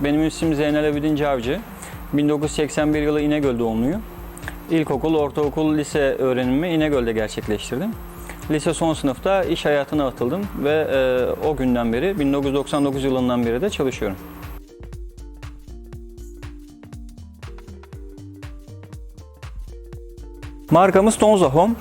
Benim isim Zeynel Abidin Cavcı. 1981 yılı İnegöl doğumluyum. İlkokul, ortaokul, lise öğrenimimi İnegöl'de gerçekleştirdim. Lise son sınıfta iş hayatına atıldım ve e, o günden beri 1999 yılından beri de çalışıyorum. Markamız Tonza Home.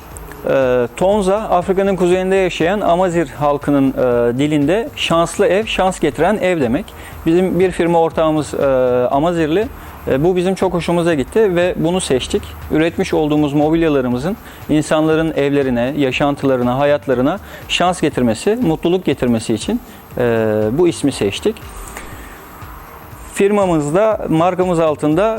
Ee, Tonza, Afrika'nın kuzeyinde yaşayan Amazir halkının e, dilinde şanslı ev, şans getiren ev demek. Bizim bir firma ortağımız e, Amazirli. E, bu bizim çok hoşumuza gitti ve bunu seçtik. Üretmiş olduğumuz mobilyalarımızın insanların evlerine, yaşantılarına, hayatlarına şans getirmesi, mutluluk getirmesi için e, bu ismi seçtik. Firmamızda markamız altında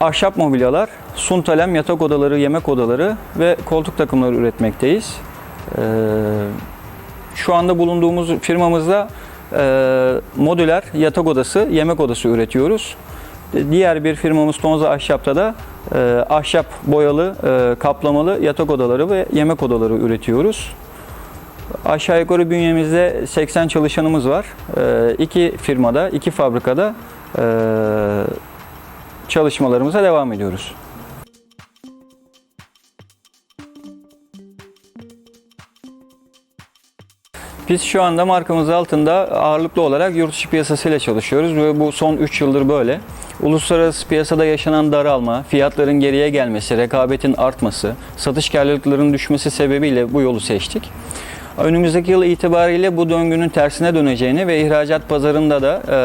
e, ahşap mobilyalar, suntalem yatak odaları, yemek odaları ve koltuk takımları üretmekteyiz. E, şu anda bulunduğumuz firmamızda e, modüler yatak odası, yemek odası üretiyoruz. E, Diğer bir firmamız Tonza Ahşap'ta da e, ahşap boyalı, e, kaplamalı yatak odaları ve yemek odaları üretiyoruz. Aşağı yukarı bünyemizde 80 çalışanımız var. E, iki firmada, iki fabrikada çalışmalarımıza devam ediyoruz. Biz şu anda markamız altında ağırlıklı olarak yurt dışı piyasasıyla çalışıyoruz ve bu son 3 yıldır böyle. Uluslararası piyasada yaşanan daralma, fiyatların geriye gelmesi, rekabetin artması, satış karlılıklarının düşmesi sebebiyle bu yolu seçtik. Önümüzdeki yıl itibariyle bu döngünün tersine döneceğini ve ihracat pazarında da e,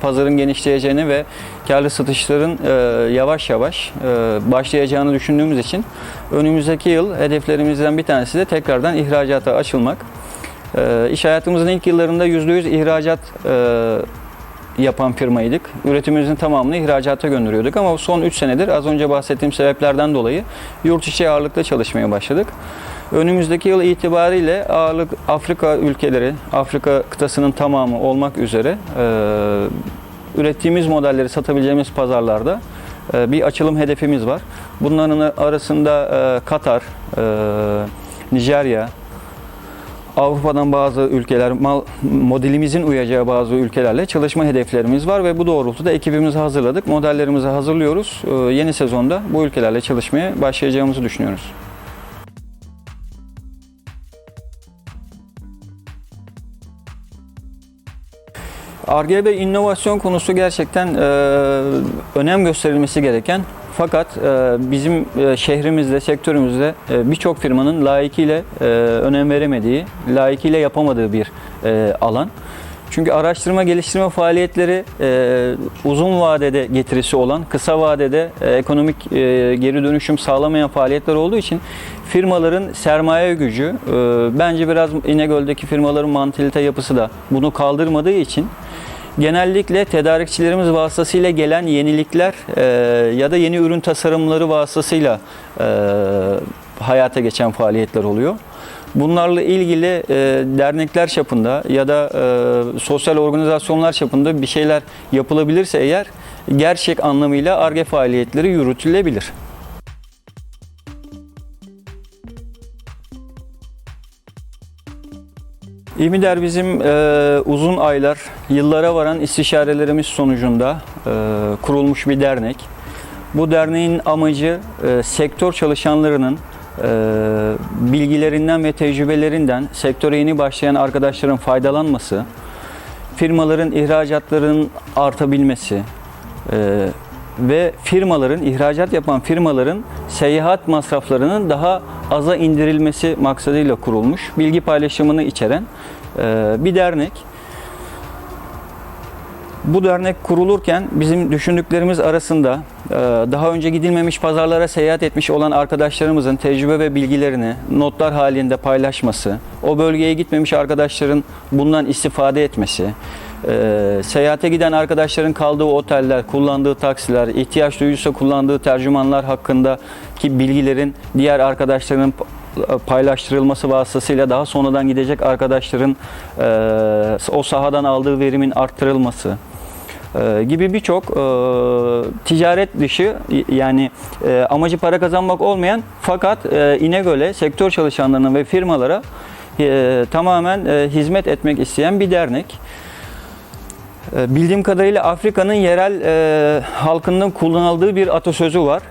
pazarın genişleyeceğini ve karlı satışların e, yavaş yavaş e, başlayacağını düşündüğümüz için önümüzdeki yıl hedeflerimizden bir tanesi de tekrardan ihracata açılmak. E, iş hayatımızın ilk yıllarında %100 ihracat e, yapan firmaydık. Üretimimizin tamamını ihracata gönderiyorduk ama son 3 senedir az önce bahsettiğim sebeplerden dolayı yurt içi ağırlıkta çalışmaya başladık. Önümüzdeki yıl itibariyle ağırlık Afrika ülkeleri, Afrika kıtasının tamamı olmak üzere e, ürettiğimiz modelleri satabileceğimiz pazarlarda e, bir açılım hedefimiz var. Bunların arasında e, Katar, e, Nijerya, Avrupa'dan bazı ülkeler, mal, modelimizin uyacağı bazı ülkelerle çalışma hedeflerimiz var ve bu doğrultuda ekibimizi hazırladık. Modellerimizi hazırlıyoruz. Ee, Yeni sezonda bu ülkelerle çalışmaya başlayacağımızı düşünüyoruz. Ve inovasyon konusu gerçekten e, önem gösterilmesi gereken fakat e, bizim e, şehrimizde, sektörümüzde e, birçok firmanın layıkıyla e, önem veremediği, layıkıyla yapamadığı bir e, alan. Çünkü araştırma geliştirme faaliyetleri e, uzun vadede getirisi olan, kısa vadede e, ekonomik e, geri dönüşüm sağlamayan faaliyetler olduğu için firmaların sermaye gücü, e, bence biraz İnegöl'deki firmaların mantalite yapısı da bunu kaldırmadığı için genellikle tedarikçilerimiz vasıtasıyla gelen yenilikler e, ya da yeni ürün tasarımları vasıtasıyla e, hayata geçen faaliyetler oluyor. Bunlarla ilgili e, dernekler çapında ya da e, sosyal organizasyonlar çapında bir şeyler yapılabilirse eğer gerçek anlamıyla ARGE faaliyetleri yürütülebilir. İmider bizim e, uzun aylar, yıllara varan istişarelerimiz sonucunda e, kurulmuş bir dernek. Bu derneğin amacı e, sektör çalışanlarının e, bilgilerinden ve tecrübelerinden sektöre yeni başlayan arkadaşların faydalanması, firmaların ihracatlarının artabilmesi e, ve firmaların, ihracat yapan firmaların seyahat masraflarının daha aza indirilmesi maksadıyla kurulmuş, bilgi paylaşımını içeren e, bir dernek. Bu dernek kurulurken bizim düşündüklerimiz arasında e, daha önce gidilmemiş pazarlara seyahat etmiş olan arkadaşlarımızın tecrübe ve bilgilerini notlar halinde paylaşması, o bölgeye gitmemiş arkadaşların bundan istifade etmesi, e, seyahate giden arkadaşların kaldığı oteller, kullandığı taksiler, ihtiyaç duyulursa kullandığı tercümanlar hakkındaki bilgilerin diğer arkadaşların paylaştırılması vasıtasıyla daha sonradan gidecek arkadaşların e, o sahadan aldığı verimin arttırılması e, gibi birçok e, ticaret dışı yani e, amacı para kazanmak olmayan fakat e, İnegöl'e sektör çalışanlarına ve firmalara e, tamamen e, hizmet etmek isteyen bir dernek. E, Bildiğim kadarıyla Afrika'nın yerel e, halkının kullanıldığı bir atasözü var.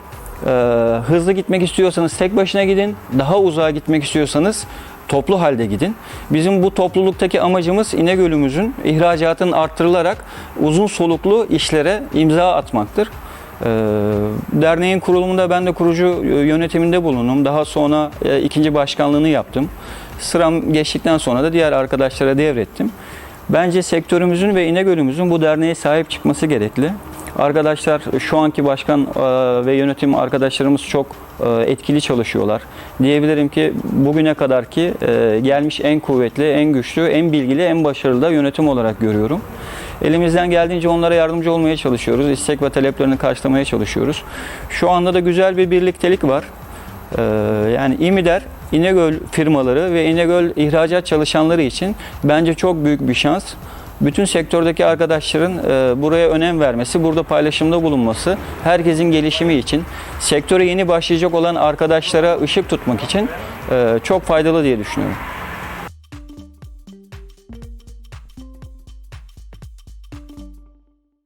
E, hızlı gitmek istiyorsanız tek başına gidin, daha uzağa gitmek istiyorsanız toplu halde gidin. Bizim bu topluluktaki amacımız İnegöl'ümüzün ihracatının arttırılarak uzun soluklu işlere imza atmaktır. E, derneğin kurulumunda ben de kurucu yönetiminde bulundum. Daha sonra e, ikinci başkanlığını yaptım. Sıram geçtikten sonra da diğer arkadaşlara devrettim. Bence sektörümüzün ve İnegöl'ümüzün bu derneğe sahip çıkması gerekli. Arkadaşlar şu anki başkan e, ve yönetim arkadaşlarımız çok e, etkili çalışıyorlar. Diyebilirim ki bugüne kadar ki e, gelmiş en kuvvetli, en güçlü, en bilgili, en başarılı da yönetim olarak görüyorum. Elimizden geldiğince onlara yardımcı olmaya çalışıyoruz. İstek ve taleplerini karşılamaya çalışıyoruz. Şu anda da güzel bir birliktelik var. Yani İMİDER, İnegöl firmaları ve İnegöl ihracat çalışanları için bence çok büyük bir şans. Bütün sektördeki arkadaşların e, buraya önem vermesi, burada paylaşımda bulunması, herkesin gelişimi için, sektöre yeni başlayacak olan arkadaşlara ışık tutmak için e, çok faydalı diye düşünüyorum.